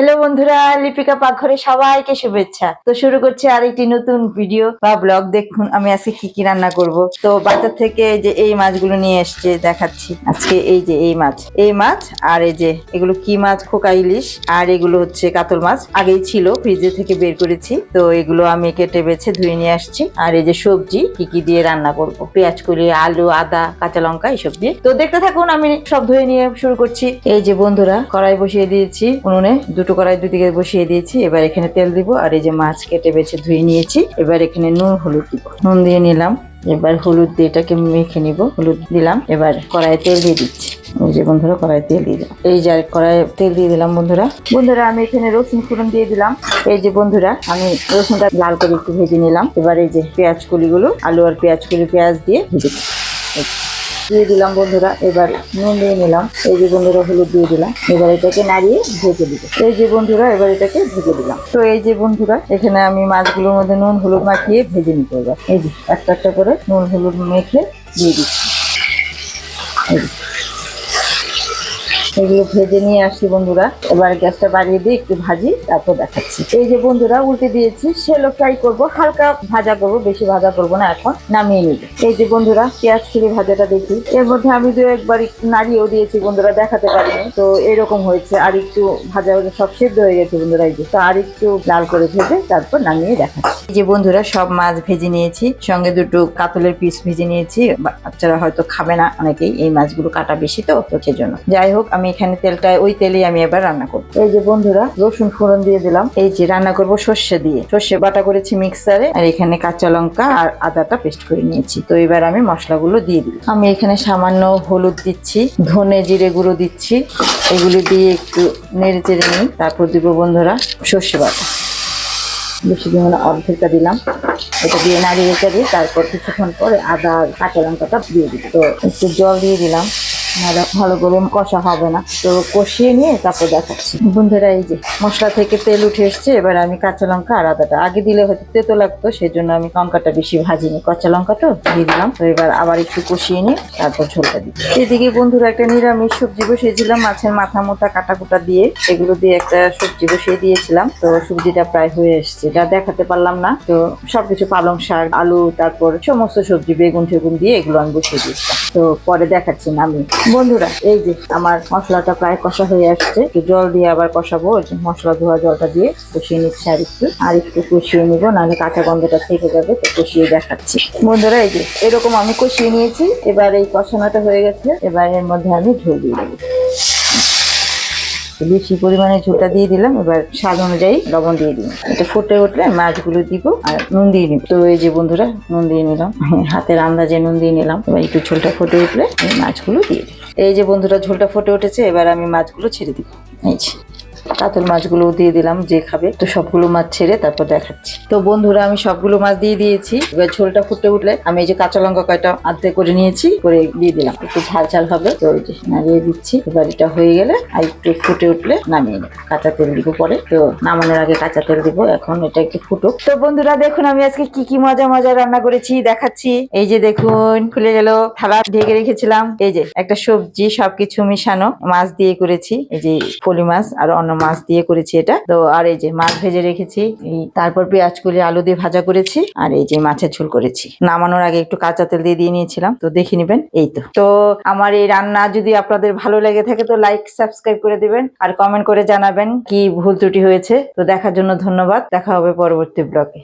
Hello বন্ধুরা, লিপিকা পাকঘরে সবাইকে শুভেচ্ছা। তো শুরু করছি আরেকটি নতুন ভিডিও বা ব্লগ দেখুন, আমি আজকে কি কি রান্না করব। তো বাজার থেকে যে এই মাছগুলো নিয়ে এসছে, দেখাচ্ছি। আজকে এই যে এই মাছ। এই মাছ আর এই যে, এগুলো কি মাছ? খোকা ইলিশ। আর এগুলো হচ্ছে কাতল মাছ। আগেই ছিল ফ্রিজে থেকে বের করেছি। তো এগুলো আমি কেটে বেছে ধুয়ে নিয়ে আসছি। আর এই যে সবজি, কি কি দিয়ে রান্না করব? পেঁয়াজ কলি, আলু, আদা, কাঁচা লঙ্কা, এইসব দিয়ে। তো দেখতে থাকুন, আমি সব ধুয়ে নিয়ে শুরু করছি। এই যে বন্ধুরা, কড়াই বসিয়ে দিয়েছি উনুনে দুটো কড়াই দুদিকে বসিয়ে দিয়েছি। এবার এখানে তেল দিব আর এই যে মাছ কেটে বেছে ধুয়ে নিয়েছি। এবার এখানে নুন, হলুদ দিব। নুন দিয়ে নিলাম। এবার হলুদ দিয়ে এটাকে মেখে নিব। হলুদ দিলাম। এবার কড়াইয়ে তেল দিয়ে দিচ্ছি। এই যে বন্ধুরা কড়াই তেল দিয়ে দিলাম। এই যে কড়াইয়ে তেল দিয়ে দিলাম বন্ধুরা। বন্ধুরা, আমি এখানে রসুন ফোড়ন দিয়ে দিলাম। এই যে বন্ধুরা, আমি রসুনটা লাল করে একটু ভেজে নিলাম। এবার এই যে পেঁয়াজ কুলিগুলো, আলু আর পেঁয়াজ কুলি, পেঁয়াজ দিয়ে ভেজে দিলাম। দিয়ে দিলাম বন্ধুরা, এবার নুন দিয়ে নিলাম। এই যে বন্ধুরা হলুদ দিয়ে দিলাম। এবার এটাকে নাড়িয়ে ভেজে দিব। এই যে বন্ধুরা, এবার এটাকে ভেজে দিলাম। তো এই যে বন্ধুরা, এখানে আমি মাছগুলোর মধ্যে নুন, হলুদ মাখিয়ে ভেজে নিতে এবার। এই যে, একটা একটা করে নুন, হলুদ মেখে দিয়ে দিচ্ছি। এগুলো ভেজে নিয়ে আসছি বন্ধুরা। এবার গ্যাসটা বাড়িয়ে দিয়ে একটু ভাজি, তারপর দেখাচ্ছি। এই যে বন্ধুরা, উল্টে দিয়েছি, সেলো ফ্রাই করব, হালকা ভাজা করব, বেশি ভাজা করব না এখন, নামিয়ে নিব। এই যে বন্ধুরা, পেঁয়াজ ছিঁড়ে ভাজাটা দেখি। এর মধ্যে আমি দু একবার নাড়িয়েও দিয়েছি বন্ধুরা, দেখাতে পারিনি। তো এরকম হয়েছে, আর একটু ভাজা হলে সব সেদ্ধ হয়ে গেছে বন্ধুরা, এই যে। তো আর একটু লাল করে ভেজে তারপর নামিয়ে দেখাচ্ছি। এই যে বন্ধুরা, সব মাছ ভেজে নিয়েছি, সঙ্গে দুটো কাতলের পিস ভেজে নিয়েছি। বাচ্চারা হয়তো খাবে না অনেকেই, এই মাছগুলো কাটা বেশি তো তো সেজন্য। যাই হোক, আমি এখানে তেলটা, ওই তেলেই আমি এবার রান্না করব। এই যে বন্ধুরা, রসুন ফোড়ন দিয়ে দিলাম। এই যে রান্না করব সর্ষে দিয়ে। সর্ষে বাটা করেছি মিক্সারে, আর এখানে কাঁচা লঙ্কা আর আদাটা পেস্ট করে নিয়েছি। তো এবার আমি মশলাগুলো দিয়ে দিই আমি এখানে সামান্য হলুদ দিচ্ছি, ধনে জিরে গুঁড়ো দিচ্ছি। এগুলো দিয়ে একটু নেড়ে চেড়ে নিই তারপর দিব বন্ধুরা সর্ষে বাটা। বেশি দিয়ে মানে অর্ধেকটা দিলাম। এটা দিয়ে নাড়িয়ে রেখে দিই তারপর কিছুক্ষণ পরে আদা কাঁচা লঙ্কাটা দিয়ে দিই তো একটু জল দিয়ে দিলাম। নাহলে ভালো করে কষা হবে না। তো কষিয়ে নিয়ে তারপর দেখাচ্ছি। বন্ধুরা, এই যে মশলা থেকে তেল উঠে এসছে, এবার আমি কাঁচা লঙ্কা আর আদাটা। আগে দিলে হয়তো তেতো লাগতো সেই জন্য আমি লঙ্কাটা বেশি ভাজিনি। কাঁচা লঙ্কা তো দিয়ে দিলাম। তো এবার আবার একটু কষিয়ে নিয়ে তারপর ঝোলটা দিই। এদিকে বন্ধুরা, একটা নিরামিষ সবজি বসিয়েছিলাম, মাছের মাথা মোটা কাটা কুটা দিয়ে। এগুলো দিয়ে একটা সবজি বসিয়ে দিয়েছিলাম। তো সবজিটা প্রায় হয়ে এসছে, যা দেখাতে পারলাম না। তো সবকিছু পালং শাক, আলু, তারপর সমস্ত সবজি, বেগুন টেগুন দিয়ে এগুলো আমি বসিয়ে দিয়েছিলাম। তো পরে দেখাচ্ছি আমি বন্ধুরা, এই যে আমার মশলাটা প্রায় কষা হয়ে আসছে। একটু জল দিয়ে আবার কষাবো মশলা ধোয়া জলটা দিয়ে কষিয়ে নিচ্ছি আর একটু আর একটু কষিয়ে নিবো, নাহলে কাঁচা গন্ধটা থেকে যাবে, তো কষিয়ে দেখাচ্ছি। বন্ধুরা, এই যে এরকম আমি কষিয়ে নিয়েছি, এবার এই কষানোটা হয়ে গেছে, এবার এর মধ্যে আমি ঝোল দিয়ে দেবো। বেশি পরিমাণে ঝোলটা দিয়ে দিলাম, এবার স্বাদ অনুযায়ী লবণ দিয়ে দিলাম। এটা ফুটে উঠলে মাছগুলো দিব আর নুন দিয়ে নিব। তো এই যে বন্ধুরা, নুন দিয়ে নিলাম। হাতের আন্দাজে নুন দিয়ে নিলাম। এবার একটু ঝোলটা ফুটে উঠলে মাছগুলো দিয়ে দিই এই যে বন্ধুরা, ঝোলটা ফুটে উঠেছে, এবার আমি মাছগুলো ছেড়ে দিব। এই যে। কাতল মাছগুলো দিয়ে দিলাম, যে খাবে। তো সবগুলো মাছ ছেড়ে তারপর দেখাচ্ছি। তো বন্ধুরা, আমি সবগুলো মাছ দিয়ে দিয়েছি। এবার ঝোলটা ফুটে উঠলে আমি এই যে কাঁচা লঙ্কা কয়টা আধে করে নিয়েছি, করে দিয়ে দিলাম। একটু ঝাল ঝাল হবে, তো ওই যে নাড়িয়ে দিচ্ছি। এবার এটা হয়ে গেলে আর একটু ফুটে উঠলে নামিয়ে নেব। কাঁচা তেল দিব পরে। তো নামানোর আগে কাঁচা তেল দিব, এখন এটা একটু ফুটুক। তো বন্ধুরা, দেখুন আমি আজকে কি কি মজা মজা রান্না করেছি, দেখাচ্ছি। এই যে দেখুন, খুলে গেল থালা ঢেকে রেখেছিলাম। এই যে একটা সবজি সবকিছু মিশানো মাছ দিয়ে করেছি। এই যে ফলি মাছ আর অন্য মাছ দিয়ে করেছি এটা। তো আর এই যে মাছ ভেজে রেখেছি, এই তারপর পেঁয়াজ কুলি আলু দিয়ে ভাজা করেছি, আর এই যে মাছের ঝোল করেছি। নামানোর আগে একটু কাঁচা তেল দিয়ে দিয়ে নিয়েছিলাম, তো দেখে নেবেন, এই তো। তো আমার এই রান্না যদি আপনাদের ভালো লেগে থাকে, তো লাইক সাবস্ক্রাইব করে দিবেন, আর কমেন্ট করে জানাবেন কি ভুল ত্রুটি হয়েছে। তো দেখার জন্য ধন্যবাদ, দেখা হবে পরবর্তী ব্লগে